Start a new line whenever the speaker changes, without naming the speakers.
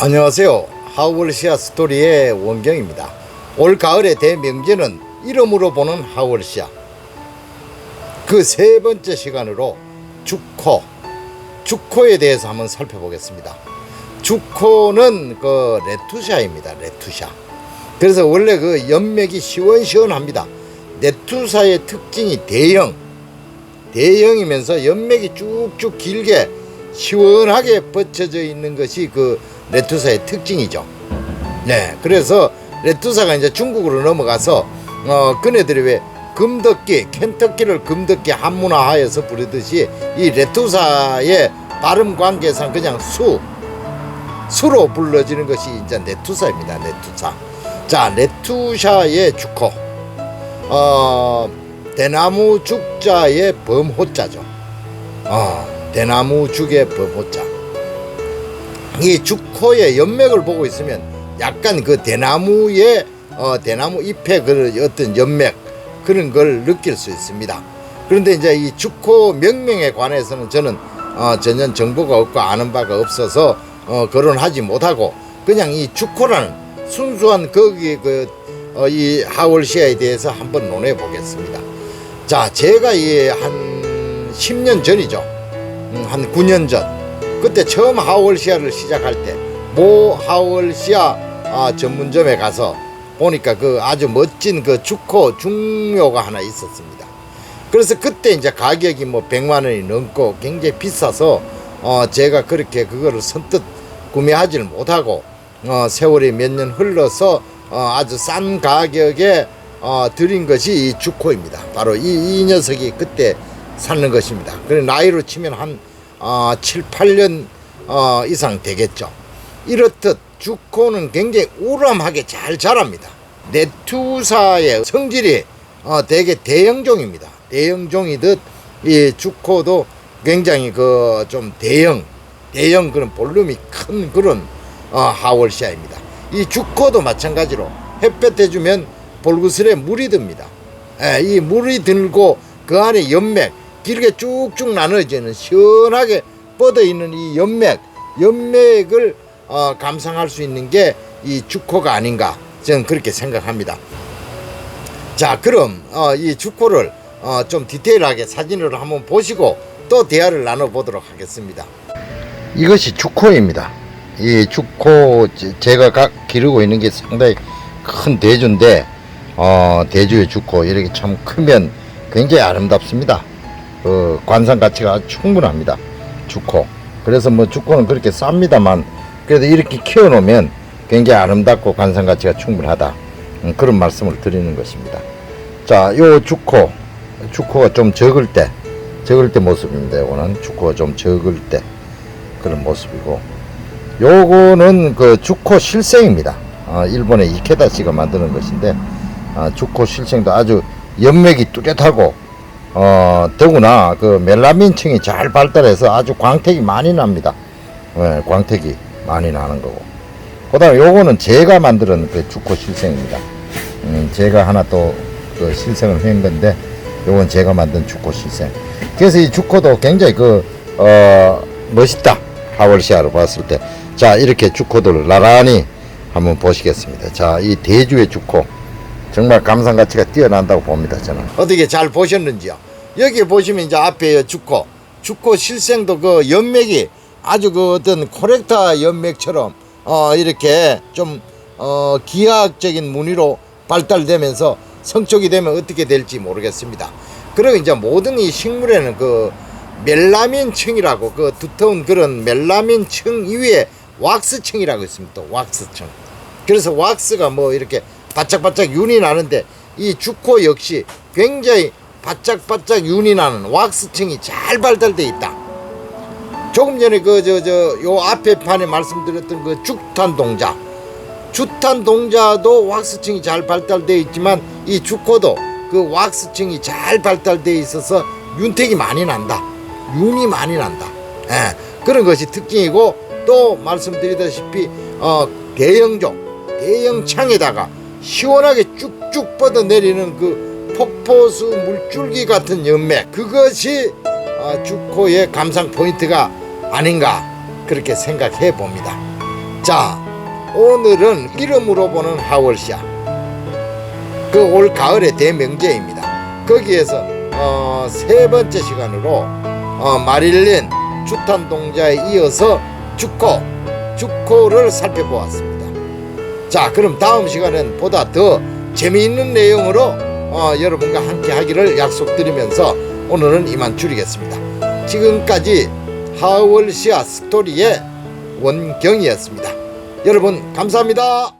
안녕하세요. 하월시아 스토리의 원경입니다. 올 가을의 대명제는 이름으로 보는 하월시아. 그 세 번째 시간으로 주코, 주코에 대해서 한번 살펴보겠습니다. 주코는 그 레투샤입니다. 레투샤. 그래서 원래 그 연맥이 시원시원합니다. 레투사의 특징이 대형, 대형이면서 연맥이 쭉쭉 길게 시원하게 뻗쳐져 있는 것이 그 레투사의 특징이죠. 네, 그래서 레투사가 이제 중국으로 넘어가서 어 그네들이 왜 금덕기, 켄터키를 금덕기 한문화하여서 부르듯이 이 레투사의 발음 관계상 그냥 수 수로 불러지는 것이 이제 레투사입니다. 레투사. 자, 레투샤의 주코. 어 대나무 죽자의 범호자죠. 어, 대나무 죽의 범호자. 이 죽코의 연맥을 보고 있으면 약간 그 대나무의 어, 대나무 잎의 그 어떤 연맥 그런 걸 느낄 수 있습니다. 그런데 이제 이 죽코 명명에 관해서는 저는 어, 전혀 정보가 없고 아는 바가 없어서 어, 거론하지 못하고 그냥 이 죽코라는 순수한 거기 그 어, 이 하월시아에 대해서 한번 논해 보겠습니다. 자, 제가 이한 10년 전이죠. 음, 한 9년 전. 그때 처음 하월시아를 시작할 때 모 하월시아 아, 전문점에 가서 보니까 그 아주 멋진 그 주코 중요가 하나 있었습니다. 그래서 그때 이제 가격이 뭐 100만 원이 넘고 굉장히 비싸서 어 제가 그렇게 그거를 선뜻 구매하지를 못하고 어 세월이 몇 년 흘러서 어 아주 싼 가격에 어 드린 것이 이 주코입니다. 바로 이, 이 녀석이 그때 샀는 것입니다. 그래 나이로 치면 한 어, 7, 8년 어, 이상 되겠죠. 이렇듯 주코는 굉장히 우람하게 잘 자랍니다. 네투사의 성질이 어, 되게 대형종입니다. 대형종이듯 이 주코도 굉장히 그 좀 대형, 대형 그런 볼륨이 큰 그런 어, 하월시아입니다. 이 주코도 마찬가지로 햇볕에 주면 볼구슬에 물이 듭니다. 예, 이 물이 들고 그 안에 연맥 길게 쭉쭉 나눠지는 시원하게 뻗어 있는 이 연맥, 연맥을 어, 감상할 수 있는 게 이 주코가 아닌가 저는 그렇게 생각합니다. 자, 그럼 어, 이 주코를 어, 좀 디테일하게 사진으로 한번 보시고 또 대화를 나눠 보도록 하겠습니다. 이것이 주코입니다. 이 주코 제- 제가 가, 기르고 있는 게 상당히 큰 대주인데 어, 대주의 주코 이렇게 참 크면 굉장히 아름답습니다. 그 관상 가치가 충분합니다. 주코. 그래서 뭐 주코는 그렇게 쌉니다만 그래도 이렇게 키워놓으면 굉장히 아름답고 관상 가치가 충분하다. 음, 그런 말씀을 드리는 것입니다. 자, 요 주코. 주코가 좀 적을 때, 적을 때 모습입니다. 요거는 주코가 좀 적을 때 그런 모습이고. 요거는 그 주코 실생입니다. 아, 일본의 이케다 씨가 만드는 것인데, 아, 주코 실생도 아주 연맥이 뚜렷하고, 어, 더구나 그 멜라민층이 잘 발달해서 아주 광택이 많이 납니다. 예, 광택이 많이 나는 거고. 그 다음에 요거는 제가 만드는 그 주코 실생입니다. 음, 제가 하나 또 그 실생을 한 건데, 요건 제가 만든 주코 실생. 그래서 이 주코도 굉장히 그, 어, 멋있다. 하월시아로 봤을 때. 자, 이렇게 주코들을 나란히 한번 보시겠습니다. 자, 이 대주의 주코. 정말 감상 가치가 뛰어난다고 봅니다, 저는. 어떻게 잘 보셨는지요? 여기 보시면 이제 앞에 주코. 주코 실생도 그 연맥이 아주 그 어떤 코렉타 연맥처럼 어, 이렇게 좀, 어, 기하학적인 무늬로 발달되면서 성적이 되면 어떻게 될지 모르겠습니다. 그리고 이제 모든 이 식물에는 그 멜라민층이라고 그 두터운 그런 멜라민층 이외에 왁스층이라고 있습니다. 또 왁스층. 그래서 왁스가 뭐 이렇게 바짝바짝 윤이 나는데 이 주코 역시 굉장히 바짝바짝 윤이 나는 왁스층이 잘 발달돼 있다. 조금 전에 그 저 저 요 앞에 판에 말씀드렸던 그 죽탄 동자 주탄 동자도 왁스층이 잘 발달되어 있지만 이 주코도 그 왁스층이 잘 발달되어 있어서 윤택이 많이 난다. 윤이 많이 난다. 예, 그런 것이 특징이고 또 말씀드리다시피 어, 대형종, 대형 창에다가 시원하게 쭉쭉 뻗어 내리는 그 폭포수 물줄기 같은 연맥 그것이 어, 주코의 감상 포인트가 아닌가 그렇게 생각해 봅니다. 자, 오늘은 이름으로 보는 하월시아. 그올 가을의 대명제입니다. 거기에서 어, 세 번째 시간으로 어, 마릴린 주탄 동자에 이어서 주코, 주코를 살펴보았습니다. 자, 그럼 다음 시간엔 보다 더 재미있는 내용으로 어, 여러분과 함께 하기를 약속드리면서 오늘은 이만 줄이겠습니다. 지금까지 하월시아 스토리의 원경이었습니다. 여러분 감사합니다.